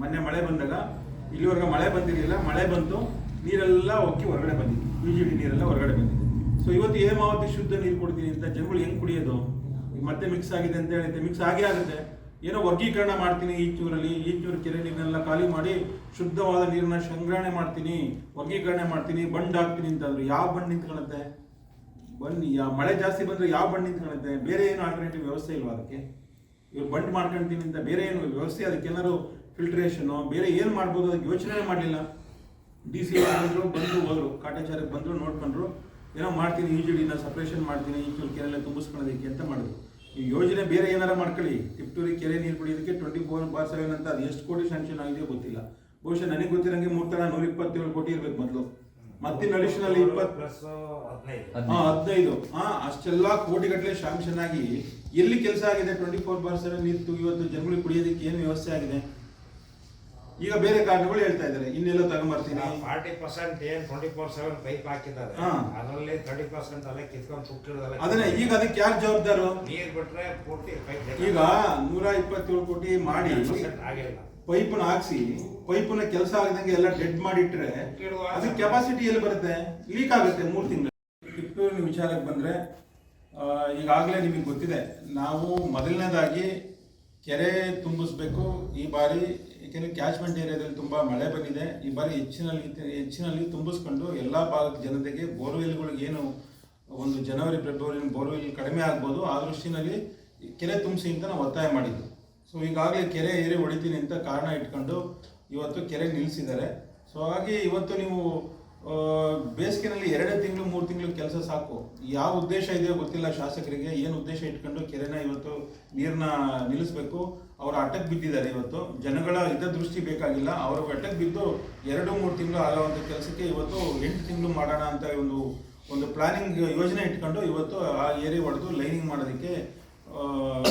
ಮೊನ್ನೆ ಮಳೆ ಬಂದಾಗ, ಇಲ್ಲಿವರೆಗೆ ಮಳೆ ಬಂದಿರಲಿಲ್ಲ. ಮಳೆ ಬಂತು, ನೀರೆಲ್ಲ ಹೋಗಿ ಹೊರಗಡೆ ಬಂದಿತ್ತು. ಯು ಜಿ ಡಿ ನೀರೆಲ್ಲ ಹೊರಗಡೆ ಬಂದಿದ್ದು ಸೊ ಇವತ್ತು ಹೇಮಾವತಿ ಶುದ್ಧ ನೀರು ಕೊಡ್ತೀನಿ ಅಂತ ಜನಗಳು ಹೆಂಗೆ ಕುಡಿಯೋದು? ಮತ್ತೆ ಮಿಕ್ಸ್ ಆಗಿದೆ ಅಂತ ಹೇಳಿದ್ರೆ ಮಿಕ್ಸ್ ಆಗೇ ಆಗುತ್ತೆ. ಏನೋ ವರ್ಗೀಕರಣ ಮಾಡ್ತೀನಿ ಈ ಚೂರಲ್ಲಿ, ಈ ಚೂರು ಕೆರೆ ನೀರನ್ನೆಲ್ಲ ಖಾಲಿ ಮಾಡಿ ಶುದ್ಧವಾದ ನೀರನ್ನ ಸಂಗ್ರಹಣೆ ಮಾಡ್ತೀನಿ, ವರ್ಗೀಕರಣೆ ಮಾಡ್ತೀನಿ ಬಂಡ್ ಹಾಕ್ತೀನಿ ಅಂತಂದ್ರೆ. ಯಾವ ಬಂಡ್ ನಿಂತ್ಕೊಳ್ಳುತ್ತೆ? ಬನ್ನಿ, ಯಾವ ಮಳೆ ಜಾಸ್ತಿ ಬಂದ್ರೆ ಯಾವ ಬಂಡ್ ನಿಂತ್ಕೊಳ್ಳುತ್ತೆ? ಬೇರೆ ಏನು ಆಲ್ಟರ್ನೇಟಿವ್ ವ್ಯವಸ್ಥೆ ಇಲ್ವಾ ಅದಕ್ಕೆ? ಇವ್ರು ಬಂಡ್ ಮಾಡ್ಕೊಳ್ತೀನಿ ಅಂತ ಬೇರೆ ಏನು ವ್ಯವಸ್ಥೆ? ಅದಕ್ಕೆ ಏನಾದ್ರು ಫಿಲ್ಟ್ರೇಷನು ಬೇರೆ ಏನು ಮಾಡ್ಬೋದು ಅದಕ್ಕೆ ಯೋಚನೆ ಮಾಡಲಿಲ್ಲ. ಡಿ ಸಿ ಬಂದರು ಬಂದರು ಹೋದ್ರು ಕಾಟಾಚಾರಕ್ಕೆ ಬಂದರು ನೋಡ್ಕೊಂಡ್ರು ಏನೋ ಮಾಡ್ತೀನಿ ಯು ಜಿ ಡಿನ ಸಪ್ರೇಷನ್ ಮಾಡ್ತೀನಿ ಈಚೂರು ಕೆರೆಲ್ಲ ತುಂಬಿಸ್ಕೊಳ್ಳೋದಕ್ಕೆ ಅಂತ ಮಾಡಿದ್ರು. ಈ ಯೋಜನೆ ಬೇರೆ ಏನಾರ ಮಾಡ್ಕೊಳ್ಳಿ. ತಿಪ್ಟೂರಿ ಕೆರೆ ನೀರು ಕುಡಿಯೋದಕ್ಕೆ ಟ್ವೆಂಟಿ ಫೋರ್ ಬಾರ್ ಸೆವೆನ್ ಅಂತ ಅದು ಎಷ್ಟು ಕೋಟಿ ಸ್ಯಾಂಕ್ಷನ್ ಆಗಿದೆ ಗೊತ್ತಿಲ್ಲ. ಬಹುಶಃ ನನಗೆ ಗೊತ್ತಿರಂಗೆ ಮೂರು ತರ ನೂರ ಇಪ್ಪತ್ತೇಳು ಕೋಟಿ ಇರಬೇಕು ಮೊದಲು. ಮತ್ತೆ ಅಡಿಷನಲ್ ಇಪ್ಪತ್ತು ಹಾ ಹದಿನೈದು. ಹಾ ಅಷ್ಟೆಲ್ಲ ಕೋಟಿಗಟ್ಟಲೆ ಶಾಂಕ್ಷನ್ ಆಗಿ ಎಲ್ಲಿ ಕೆಲಸ ಆಗಿದೆ? ಟ್ವೆಂಟಿ ಫೋರ್ ಬಾರ್ ಸೆವೆನ್ ಇತ್ತು ಇವತ್ತು ಜನಗಳಿಗೆ ಕುಡಿಯೋದಕ್ಕೆ ಏನು ವ್ಯವಸ್ಥೆ ಆಗಿದೆ? ಈಗ ಬೇರೆ ಕಾರ್ಡ್ಗಳು ಹೇಳ್ತಾ ಇದ್ದಾರೆ. ಇನ್ನೆಲ್ಲ ತಗೊಂಬರ್ತೀನಿ ಫಾರ್ಟಿ ಪರ್ಸೆಂಟ್ ಏನ್ ಟ್ವೆಂಟಿ ಫೋರ್ ಸೆವೆನ್ ಪೈಪ್ ಹಾಕಿದ್ದಾರೆ. ಹಾ. ಅದರಲ್ಲಿ ತರ್ಟಿ ಪರ್ಸೆಂಟ್ ಅಲ್ಲೇ ಕಿತ್ಕೊಂಡು ಸುಟ್ಟಿರೋದಲ್ಲ ಅದನ್ನ ಈಗ ಅದಕ್ಕೆ ಯಾರು ಜವಾಬ್ದಾರು? ನೀರ್ ಬಿಟ್ರೆ ಪೂರ್ತಿ ಪೈಪ್ ಈಗ ನೂರ ಇಪ್ಪತ್ತೇಳು ಕೋಟಿ ಮಾಡಿ ಆಗಿಲ್ಲ. ಪೈಪ್ನ ಹಾಕ್ಸಿ ಪೈಪ್ನ ಕೆಲಸ ಆಗದಂಗೆ ಎಲ್ಲ ಡೆಡ್ ಮಾಡಿಟ್ರೆ ಅದಕ್ಕೆ ಕೆಪಾಸಿಟಿ ಎಲ್ಲಿ ಬರುತ್ತೆ? ಲೀಕ್ ಆಗುತ್ತೆ ಮೂರು ತಿಂಗಳು. ಕಿತ್ತೂರಿನ ವಿಚಾರಕ್ಕೆ ಬಂದ್ರೆ ಈಗಾಗಲೇ ನಿಮಗೆ ಗೊತ್ತಿದೆ ನಾವು ಮೊದಲನೇದಾಗಿ ಕೆರೆ ತುಂಬಿಸ್ಬೇಕು. ಈ ಬಾರಿ ಏಕೆಂದರೆ ಕ್ಯಾಚ್ಮೆಂಟ್ ಏರಿಯಾದಲ್ಲಿ ತುಂಬ ಮಳೆ ಬಂದಿದೆ. ಈ ಬಾರಿ ಹೆಚ್ಚಿನಲ್ಲಿ ಹೆಚ್ಚಿನಲ್ಲಿ ತುಂಬಿಸ್ಕೊಂಡು ಎಲ್ಲ ಭಾಗದ ಜನತೆಗೆ ಬೋರ್ವೆಲ್ಗಳಿಗೆ ಏನು ಒಂದು ಜನವರಿ ಫೆಬ್ರವರಿ ಬೋರ್ವೆಲ್ ಕಡಿಮೆ ಆಗ್ಬೋದು. ಆ ದೃಷ್ಟಿನಲ್ಲಿ ಕೆರೆ ತುಂಬಿಸಿ ಅಂತ ನಾವು ಒತ್ತಾಯ ಮಾಡಿದ್ದು. ಸೊ ಈಗಾಗಲೇ ಕೆರೆ ಏರಿ ಹೊಡಿತೀನಿ ಅಂತ ಕಾರಣ ಇಟ್ಕೊಂಡು ಇವತ್ತು ಕೆರೆ ನಿಲ್ಲಿಸಿದ್ದಾರೆ ಸೊ ಹಾಗಾಗಿ ಇವತ್ತು ನೀವು ಬೇಸಿಗೆನಲ್ಲಿ ಎರಡೇ ತಿಂಗಳು, ಮೂರು ತಿಂಗಳು ಕೆಲಸ ಸಾಕು. ಯಾವ ಉದ್ದೇಶ ಇದೆಯೋ ಗೊತ್ತಿಲ್ಲ ಶಾಸಕರಿಗೆ. ಏನು ಉದ್ದೇಶ ಇಟ್ಕೊಂಡು ಕೆರೆನ ಇವತ್ತು ನೀರನ್ನ ನಿಲ್ಲಿಸಬೇಕು. ಅವರು ಅಟಕ್ ಬಿದ್ದಿದ್ದಾರೆ ಇವತ್ತು. ಜನಗಳ ಹಿತದೃಷ್ಟಿ ಬೇಕಾಗಿಲ್ಲ. ಅವರು ಅಟಕ್ ಬಿದ್ದು ಎರಡು, ಮೂರು ತಿಂಗಳು ಆಗುವಂಥ ಕೆಲಸಕ್ಕೆ ಇವತ್ತು ಎಂಟು ತಿಂಗಳು ಮಾಡೋಣ ಅಂತ ಒಂದು ಒಂದು ಪ್ಲಾನಿಂಗ್ ಯೋಜನೆ ಇಟ್ಕೊಂಡು ಇವತ್ತು ಆ ಏರಿಯಾ ಹೊಡೆದು ಲೈನಿಂಗ್ ಮಾಡೋದಕ್ಕೆ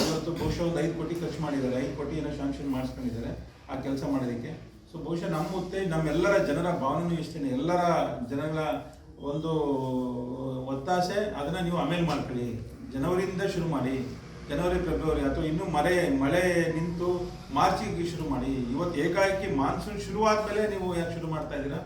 ಇವತ್ತು ಬಹುಶಃ ಒಂದು ಐದು ಕೋಟಿ ಖರ್ಚು ಮಾಡಿದ್ದಾರೆ. ಐದು ಕೋಟಿ ಏನೋ ಶಾಂಕ್ಷನ್ ಮಾಡಿಸ್ಕೊಂಡಿದ್ದಾರೆ ಆ ಕೆಲಸ ಮಾಡೋದಕ್ಕೆ. ಸೊ ಬಹುಶಃ ನಮ್ಮ ಮುತ್ತೆ ನಮ್ಮೆಲ್ಲರ ಜನರ ಭಾವನೆಯೂ ಇಷ್ಟೇ ಎಲ್ಲರ ಜನಗಳ ಒಂದು ಒತ್ತಾಸೆ, ಅದನ್ನು ನೀವು ಆಮೇಲೆ ಮಾಡ್ಕೊಳ್ಳಿ. ಜನವರಿಯಿಂದ ಶುರು ಮಾಡಿ, ಜನವರಿ, ಫೆಬ್ರವರಿ ಅಥವಾ ಇನ್ನೂ ಮಳೆ ಮಳೆ ನಿಂತು ಮಾರ್ಚಿಗೆ ಶುರು ಮಾಡಿ, ಇವತ್ತು ಏಕಾಏಕಿ ಮಾನ್ಸೂನ್ ಶುರು ಆದ್ಮೇಲೆ ನೀವು ಯಾಕೆ ಶುರು ಮಾಡ್ತಾ ಇದ್ದೀರಾ?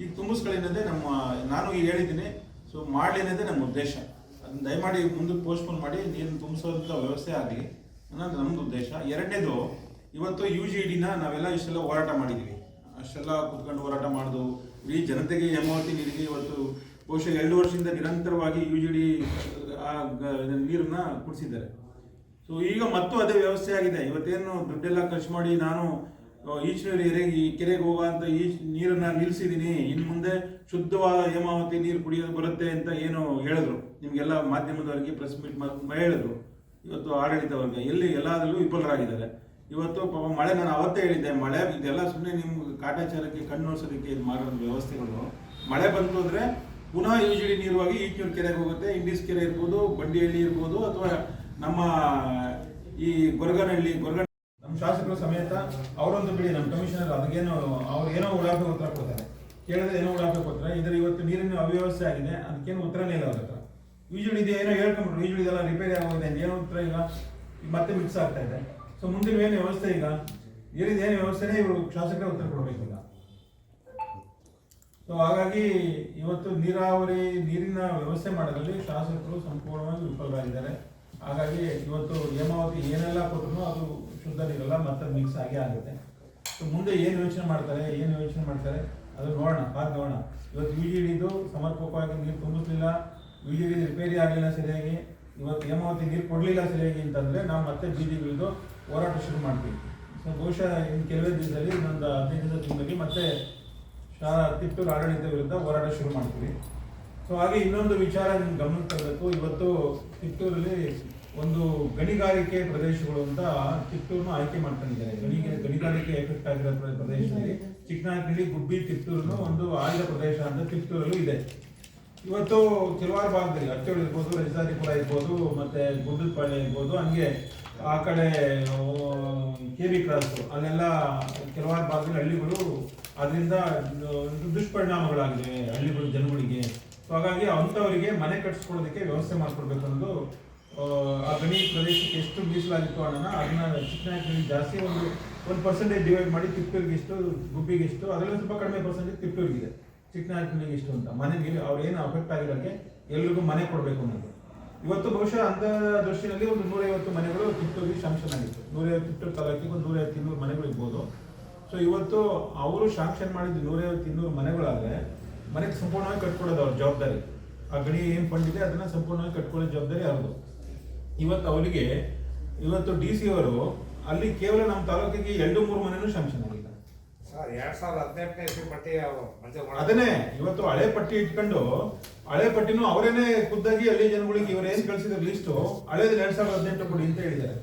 ಈಗ ತುಂಬಿಸ್ಕೊಳ್ಳಿ ನಮ್ಮ, ನಾನು ಈಗ ಹೇಳಿದ್ದೀನಿ ಸೊ ಮಾಡಲಿ ಅನ್ನೋದೇ ನಮ್ಮ ಉದ್ದೇಶ. ಅದನ್ನ ದಯಮಾಡಿ ಮುಂದಕ್ಕೆ ಪೋಸ್ಟ್ಪೋನ್ ಮಾಡಿ, ನೀರನ್ನು ತುಂಬಿಸೋದಂಥ ವ್ಯವಸ್ಥೆ ಆಗಲಿ ಅನ್ನೋದು ನಮ್ಮದು ಉದ್ದೇಶ. ಎರಡನೇದು ಇವತ್ತು ಯು ಜಿ ಡಿನ ನಾವೆಲ್ಲ ಇಷ್ಟೆಲ್ಲ ಹೋರಾಟ ಮಾಡಿದ್ದೀವಿ ಅಷ್ಟೆಲ್ಲ ಕುತ್ಕೊಂಡು ಹೋರಾಟ ಮಾಡೋದು, ಇಡೀ ಜನತೆಗೆ ಹೇಮಾವತಿ ನೀರಿಗೆ ಇವತ್ತು ಬಹುಶಃ ಎರಡು ವರ್ಷದಿಂದ ನಿರಂತರವಾಗಿ ಯು ಜಿ ಡಿ ನೀರನ್ನ ಕುಡಿಸಿದ್ದಾರೆ. ಸೊ ಈಗ ಮತ್ತು ಅದೇ ವ್ಯವಸ್ಥೆ ಆಗಿದೆ. ಇವತ್ತೇನು ದುಡ್ಡೆಲ್ಲ ಖರ್ಚು ಮಾಡಿ ನಾನು ಈಶ್ವರಿ ಎರೆಗೆ ಈ ಕೆರೆಗೆ ಹೋಗೋ ಅಂತ ಈ ನೀರನ್ನ ನಿಲ್ಲಿಸಿದ್ದೀನಿ. ಇನ್ನು ಮುಂದೆ ಶುದ್ಧವಾದ ಹೇಮಾವತಿ ನೀರು ಕುಡಿಯೋದು ಬರುತ್ತೆ ಅಂತ ಏನು ಹೇಳಿದ್ರು. ನಿಮಗೆಲ್ಲ ಮಾಧ್ಯಮದವರಿಗೆ ಪ್ರೆಸ್ ಮೀಟ್ ಹೇಳಿದ್ರು. ಇವತ್ತು ಆಡಳಿತವರ್ಗ ಎಲ್ಲಿ ಎಲ್ಲದರಲ್ಲೂ ವಿಫಲರಾಗಿದ್ದಾರೆ. ಇವತ್ತು ಪಾಪ ಮಳೆ, ನಾನು ಅವತ್ತೇ ಹೇಳಿದ್ದೆ, ಮಳೆ ಇದೆಲ್ಲ ಸುಮ್ಮನೆ ನಿಮ್ಗೆ ಕಾಟಾಚಾರಕ್ಕೆ ಕಣ್ಣೋಡ್ಸೋದಕ್ಕೆ ಇದು ವ್ಯವಸ್ಥೆಗಳು. ಮಳೆ ಬಂತು ಅಂದರೆ ಪುನಃ ಯೂಜಿಡಿ ನೀರುವಾಗಿ ಈಚೂರು ಕೆರೆಗೆ ಹೋಗುತ್ತೆ, ಇಂಡಿಸ್ ಕೆರೆ ಇರ್ಬೋದು, ಬಂಡಿಹಳ್ಳಿ ಇರ್ಬೋದು, ಅಥವಾ ನಮ್ಮ ಈ ಗೊರಗನಹಳ್ಳಿ ಗೊರಗ ನಮ್ಮ ಶಾಸಕರು ಸಮೇತ ಅವರೊಂದು ಬಿಡಿ, ನಮ್ಮ ಕಮಿಷನರ್ ಅದಕ್ಕೇನು ಅವ್ರು ಏನೋ ಉಡಾಫೆ ಉತ್ತರ ಕೊಡ್ತಾರೆ. ಕೇಳಿದ್ರೆ ಏನೋ ಉಡಾಫೆ ಕೊಡ್ತಾರೆ ಇದ್ರೆ ಇವತ್ತು ನೀರಿನ ಅವ್ಯವಸ್ಥೆ ಆಗಿದೆ, ಅದಕ್ಕೇನು ಉತ್ತರನೇ ಇಲ್ಲ ಅವ್ರ ಹತ್ರ. ಇದೆ, ಏನೋ ಹೇಳ್ಕೊಂಡ್ಬಿಟ್ರು ಯೂಜುಲಿ ಇದೆಲ್ಲ ರಿಪೇರಿ ಆಗೋಗಿದೆ ಏನೋ ಉತ್ತರ ಇಲ್ಲ, ಮತ್ತೆ ಮಿಕ್ಸ್ ಆಗ್ತಾ ಇದೆ. ಸೊ ಮುಂದಿನ ಏನು ವ್ಯವಸ್ಥೆ ಈಗ? ಏನಿದೆ, ಏನು ವ್ಯವಸ್ಥೆನೇ ಇವರು ಶಾಸಕರೇ ಉತ್ತರ ಕೊಡಬೇಕಿಲ್ಲ. ಸೊ ಹಾಗಾಗಿ ಇವತ್ತು ನೀರಾವರಿ, ನೀರಿನ ವ್ಯವಸ್ಥೆ ಮಾಡೋದ್ರಲ್ಲಿ ಶಾಸಕರು ಸಂಪೂರ್ಣವಾಗಿ ವಿಫಲರಾಗಿದ್ದಾರೆ. ಹಾಗಾಗಿ ಇವತ್ತು ಹೇಮಾವತಿ ಏನೆಲ್ಲ ಕೊಟ್ಟರು ಅದು ಶುದ್ಧ ನೀರಲ್ಲ ಮತ್ತೆ ಮಿಕ್ಸ್ ಆಗೇ ಆಗುತ್ತೆ. ಸೊ ಮುಂದೆ ಏನು ಯೋಚನೆ ಮಾಡ್ತಾರೆ, ಏನು ಯೋಚನೆ ಮಾಡ್ತಾರೆ, ಅದು ನೋಡೋಣ ಕಾದ್ ನೋಡೋಣ. ಇವತ್ತು ವಿ ಜಿ ಡಿದು ಸಮರ್ಪಕವಾಗಿ ನೀರು ತುಂಬಿಸ್ಲಿಲ್ಲ. ವಿ ಜಿ ಡಿ ರಿಪೇರಿ ಆಗಲಿಲ್ಲ ಸರಿಯಾಗಿ. ಇವತ್ತು ಹೇಮಾವತಿ ನೀರು ಕೊಡಲಿಲ್ಲ ಸರಿಯಾಗಿ ಅಂತಂದರೆ ನಾವು ಮತ್ತೆ ಬೀದಿಗಿಳಿದು ಹೋರಾಟ ಶುರು ಮಾಡ್ತೀವಿ. ಸೊ ಬಹುಶಃ ಇನ್ನು ಕೆಲವೇ ದಿನದಲ್ಲಿ ಇನ್ನೊಂದು ಹದಿನೈದು ದಿವಸ ದಿನದಲ್ಲಿ ಮತ್ತೆ ಶಾ ತಿಪ್ಟೂರು ಆಡಳಿತ ವಿರುದ್ಧ ಹೋರಾಟ ಶುರು ಮಾಡ್ತೀವಿ. ಸೊ ಹಾಗೆ ಇನ್ನೊಂದು ವಿಚಾರ ನಿಮ್ಗೆ ಗಮನಕ್ಕೆ ತರಬೇಕು. ಇವತ್ತು ತಿಪ್ಪೂರಲ್ಲಿ ಒಂದು ಗಣಿಗಾರಿಕೆ ಪ್ರದೇಶಗಳು ಅಂತ ತಿಪ್ಟೂರನ್ನು ಆಯ್ಕೆ ಮಾಡ್ಕೊಂಡಿದ್ದಾರೆ. ಗಣಿ ಗಣಿಗಾರಿಕೆ ಎಫೆಕ್ಟ್ ಆಗಿರೋ ಪ್ರದೇಶದಲ್ಲಿ ಚಿಕ್ಕನಾಯಕನಹಳ್ಳಿ ಗುಬ್ಬಿ ತಿಪ್ಪೂರನ್ನು ಒಂದು ಆಯ್ದ ಪ್ರದೇಶ ಅಂತ ತಿಪ್ಪೂರಲ್ಲೂ ಇದೆ. ಇವತ್ತು ಕೆಲವಾರು ಭಾಗದಲ್ಲಿ ಅಚ್ಚೋಳಿ ಇರ್ಬೋದು ರಜಾರಿಪುರ ಇರ್ಬೋದು ಮತ್ತೆ ಗುಡ್ಡದಪಾಳ್ಯ ಇರ್ಬೋದು ಹಂಗೆ ಆ ಕಡೆ ಕೆ ಬಿ ಕ್ರಾಸ್ ಅಲ್ಲೆಲ್ಲ ಕೆಲವಾರು ಭಾಗದಲ್ಲಿ ಹಳ್ಳಿಗಳು ಅದರಿಂದ ದುಷ್ಪರಿಣಾಮಗಳಾಗಿವೆ ಹಳ್ಳಿಗಳು ಜನಗಳಿಗೆ. ಸೊ ಹಾಗಾಗಿ ಅಂಥವರಿಗೆ ಮನೆ ಕಟ್ಸ್ಕೊಳ್ಳೋದಕ್ಕೆ ವ್ಯವಸ್ಥೆ ಮಾಡ್ಕೊಡ್ಬೇಕು ಅನ್ನೋದು ಆ, ಗಣಿ ಪ್ರದೇಶಕ್ಕೆ ಎಷ್ಟು ಮೀಸಲಾಗಿತ್ತು ಹಣನ ಅದನ್ನ ಚಿಕ್ಕನಾಯಕನಲ್ಲಿ ಜಾಸ್ತಿ ಒಂದು ಒಂದು ಪರ್ಸೆಂಟೇಜ್ ಡಿವೈಡ್ ಮಾಡಿ ತಿಪ್ಪೂರಿಗೆ ಇಷ್ಟು ಗುಬ್ಬಿಗೆ ಇಷ್ಟು ಅದರಲ್ಲಿ ಸ್ವಲ್ಪ ಕಡಿಮೆ ಪರ್ಸೆಂಟೇಜ್ ತಿಪ್ಪೂರಿಗಿದೆ. ಚಿಕ್ಕನಾಯಕನಿಗೆ ಇಷ್ಟು ಅಂತ. ಮನೆಗೆ ಅವ್ರು ಏನು ಅಫೆಕ್ಟ್ ಆಗಿರೋಕ್ಕೆ ಎಲ್ರಿಗೂ ಮನೆ ಕೊಡಬೇಕು ಅನ್ನೋದು. ಇವತ್ತು ಬಹುಶಃ ಅಂತ ದೃಷ್ಟಿನಲ್ಲಿ ಒಂದು ನೂರೈವತ್ತು ಮನೆಗಳು ತಿಪ್ಪೂರಿಗೆ ಶಾಂಕ್ಷನ್ ಆಗಿತ್ತು. ನೂರೈವತ್ತು ಕಿತ್ತೂರು ತಾಲೂಕಿಗೆ ಒಂದು ನೂರೈವತ್ತು ಇನ್ನೂರು ಮನೆಗಳು ಇರ್ಬೋದು. ಸೊ ಇವತ್ತು ಅವರು ಶಾಂಕ್ಷನ್ ಮಾಡಿದ್ದು ನೂರೈವತ್ತು ಇನ್ನೂರು ಮನೆಗಳಾದರೆ ಮನೆಗೆ ಸಂಪೂರ್ಣವಾಗಿ ಕಟ್ಕೊಳ್ಳೋದು ಅವ್ರ ಜವಾಬ್ದಾರಿ. ಆ ಗಣಿ ಏನು ಫಂಡ್ ಇದೆ ಅದನ್ನ ಸಂಪೂರ್ಣವಾಗಿ ಕಟ್ಕೊಳ್ಳೋ ಜವಾಬ್ದಾರಿ ಅವ್ರದ್ದು. ಇವತ್ತು ಅವರಿಗೆ, ಇವತ್ತು ಡಿ ಸಿ ಅವರು ಅಲ್ಲಿ ಕೇವಲ ನಮ್ಮ ತಾಲೂಕಿಗೆ ಎರಡು ಮೂರು ಮನೆಯೂ ಶಾಂಕ್ಷನ್ ಅದನ್ನೇ, ಇವತ್ತು ಹಳೆ ಪಟ್ಟಿ ಇಟ್ಕೊಂಡು, ಹಳೆ ಪಟ್ಟಿನೂ ಅವರೇನೆ ಖುದ್ದಾಗಿ ಅಲ್ಲಿ ಜನಗಳಿಗೆ ಇವರೇನು ಕಳಿಸಿದ್ರು ಲಿಸ್ಟು ಹಳೇದು ಎರಡ್ ಸಾವಿರದ ಹದಿನೆಂಟು ಕೊಡಿ ಅಂತ ಹೇಳಿದ್ದಾರೆ.